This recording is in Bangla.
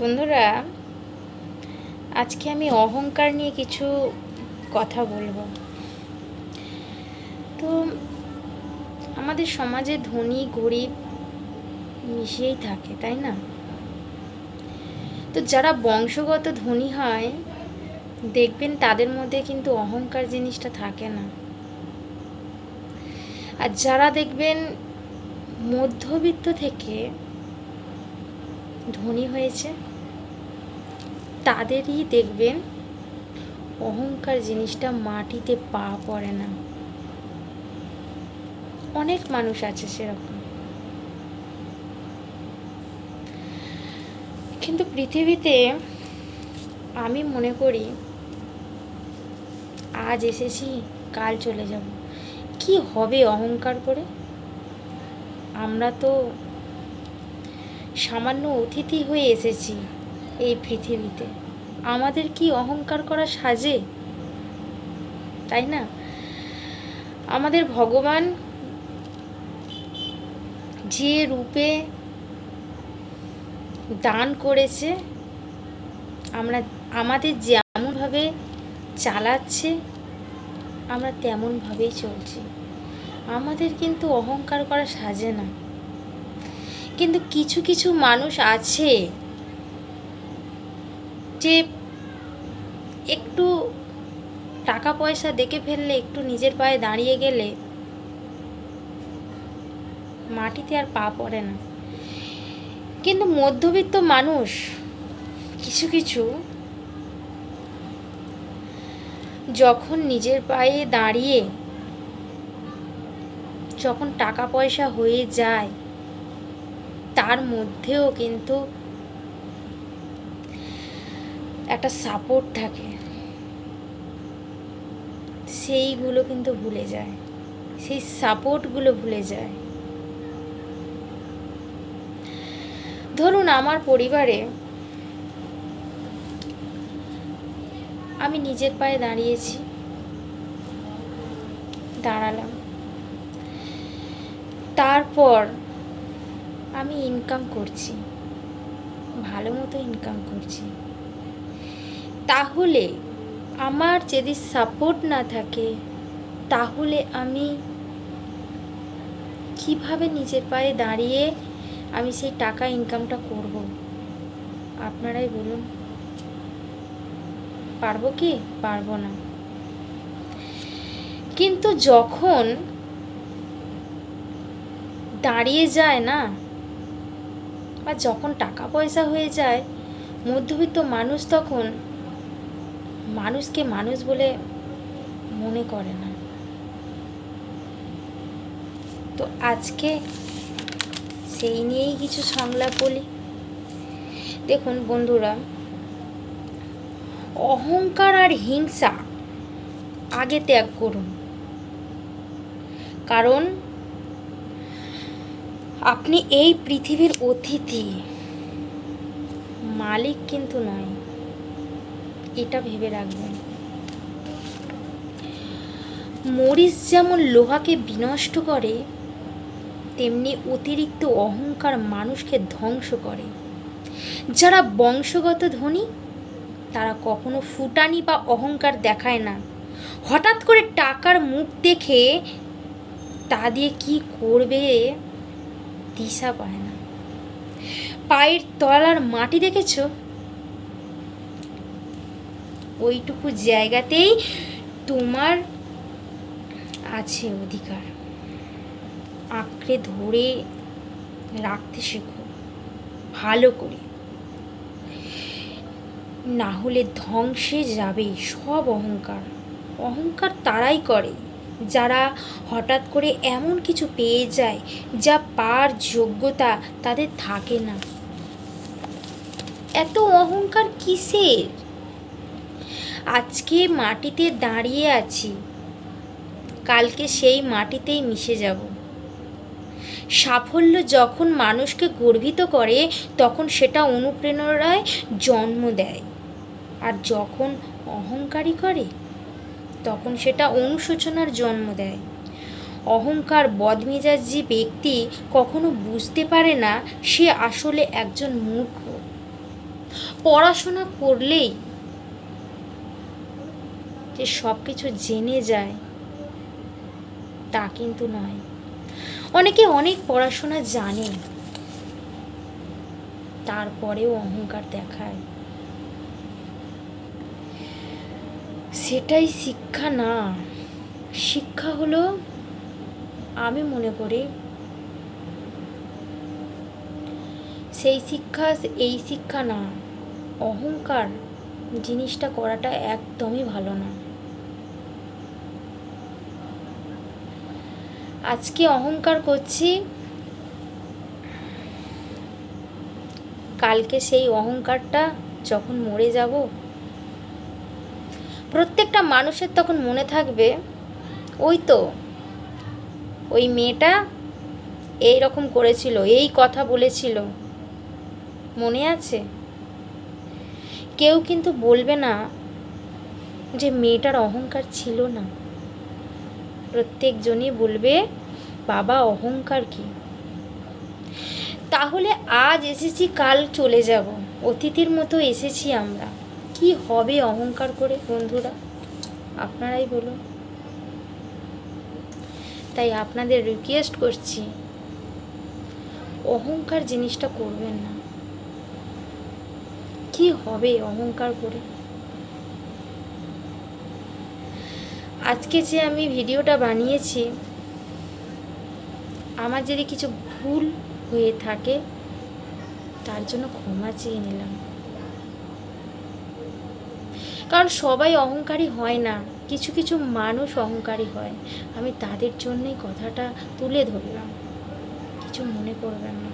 বন্ধুরা, আজকে আমি অহংকার নিয়ে কিছু কথা বলব। তো আমাদের সমাজে ধনী, গরিব মিশিয়েই থাকে, তাই না? তো যারা বংশগত ধনী হয়, দেখবেন তাদের মধ্যে কিন্তু অহংকার জিনিসটা থাকে না। আর যারা দেখবেন মধ্যবিত্ত থেকে ধনী হয়েছে। তাদেরই দেখবেন অহংকার জিনিসটা মাটিতে পা পড়ে না। অনেক মানুষ আছে সেরকম। কিন্তু পৃথিবীতে আমি মনে করি, আজ এসেছি, কাল চলে যাব। কি হবে অহংকার করে? আমরা তো সামান্য অতিথি হয়ে এসেছি এই পৃথিবীতে। আমাদের কি অহংকার করা সাজে? তাই না? আমাদের ভগবান যে রূপে দান করেছে, আমরা, আমাদের যেমনভাবে চালাচ্ছে, আমরা তেমনভাবেই চলছি। আমাদের কিন্তু অহংকার করা সাজে না। কিন্তু কিছু কিছু মানুষ আছে যে একটু টাকা পয়সা দেখে ফেললে, একটু নিজের পায়ে দাঁড়িয়ে গেলে মাটিতে আর পা পড়ে না। কিন্তু মধ্যবিত্ত মানুষ কিছু কিছু যখন নিজের পায়ে দাঁড়িয়ে, যখন টাকা পয়সা হয়ে যায় তার মধ্যেও কিন্তু একটা সাপোর্ট থাকে। সেইগুলো কিন্তু ভুলে যায়। সেই সাপোর্টগুলো ভুলে যায়। ধরুন আমার পরিবারে আমি নিজের পায়ে দাঁড়িয়েছি। দাঁড়ালাম। তারপর আমি ইনকাম করছি। ভালো মতো ইনকাম করছি। তাহলে আমার যদি সাপোর্ট না থাকে, তাহলে আমি কীভাবে নিজের পায়ে দাঁড়িয়ে আমি সেই টাকা ইনকামটা করব? আপনারাই বলুন। পারব কি? পারব না। কিন্তু যখন দাঁড়িয়ে যায় না বা যখন টাকা পয়সা হয়ে যায়, মধ্যবিত্ত মানুষ তখন মানুষকে মানুষ বলে মনে করে না। তো আজকে সেই নিয়েই কিছু সংলাপ বলি। দেখুন বন্ধুরা, অহংকার আর হিংসা আগে ত্যাগ করুন। কারণ আপনি এই পৃথিবীর অতিথি। মালিক কিন্তু নয়। এটা ভেবে রাখবেন। মরিচ যেমন লোহাকে বিনষ্ট করে, তেমনি অতিরিক্ত অহংকার মানুষকে ধ্বংস করে। যারা বংশগত ধনী, তারা কখনো ফুটানি বা অহংকার দেখায় না। হঠাৎ করে টাকার মুখ দেখে তা দিয়ে কি করবে? দিশা পায় না। পায়ের তলার মাটি দেখেছ? ওইটুকু জায়গাতেই তোমার আছে অধিকার। আঁকড়ে ধরে রাখতে শেখো, ভালো করে। না হলে ধ্বংসে যাবে সব অহংকার। অহংকার তারাই করে। যারা হঠাৎ করে এমন কিছু পেয়ে যায় যা পার যোগ্যতা তাদের থাকে না। এত অহংকার কিসের? আজকে মাটিতে দাঁড়িয়ে আছি। কালকে সেই মাটিতেই মিশে যাব। সাফল্য যখন মানুষকে গর্বিত করে, তখন সেটা অনুপ্রেরণায় জন্ম দেয়। আর যখন অহংকারী করে তখন সেটা অনুশোচনার জন্ম দেয়। অহংকার বদমেজাজি ব্যক্তি কখনো বুঝতে পারে না সে আসলে একজন মূর্খ। পড়াশোনা করলেই যে সব কিছু জেনে যায়, তা কিন্তু নয়। অনেকে অনেক পড়াশোনা জানে, তারপরেও অহংকার দেখায়। সেটাই শিক্ষা না। শিক্ষা হলো আমি মনে করি সেই শিক্ষা, এই শিক্ষা না। অহংকার জিনিসটা করাটা একদমই ভালো না। আজকে অহংকার করছি, কালকে সেই অহংকারটা যখন মরে যাব প্রত্যেকটা মানুষের তখন মনে থাকবে, ওই তো, ওই মেয়েটা এই রকম করেছিল, এই কথা বলেছিল। মনে আছে? কেউ কিন্তু বলবে না যে মেয়েটার অহংকার ছিল না। প্রত্যেকজনই বলবে, বাবা, অহংকার কি? তাহলে আজ এসেছি, কাল চলে যাব। অতিথির মতো এসেছি আমরা। কি হবে অহংকার করে, বন্ধুরা? আপনারাই বলুন। তাই আপনাদের রিকোয়েস্ট করছি, অহংকার জিনিসটা করবেন না। কি হবে অহংকার করে? আজকে যে আমি ভিডিওটা বানিয়েছি, আমার যদি কিছু ভুল হয়ে থাকে, তার জন্য ক্ষমা চেয়ে নিলাম। কারণ সবাই অহংকারী হয় না, কিছু কিছু মানুষ অহংকারী হয়। আমি তাদের জন্যই কথাটা তুলে ধরলাম। কিছু মনে করবেন না।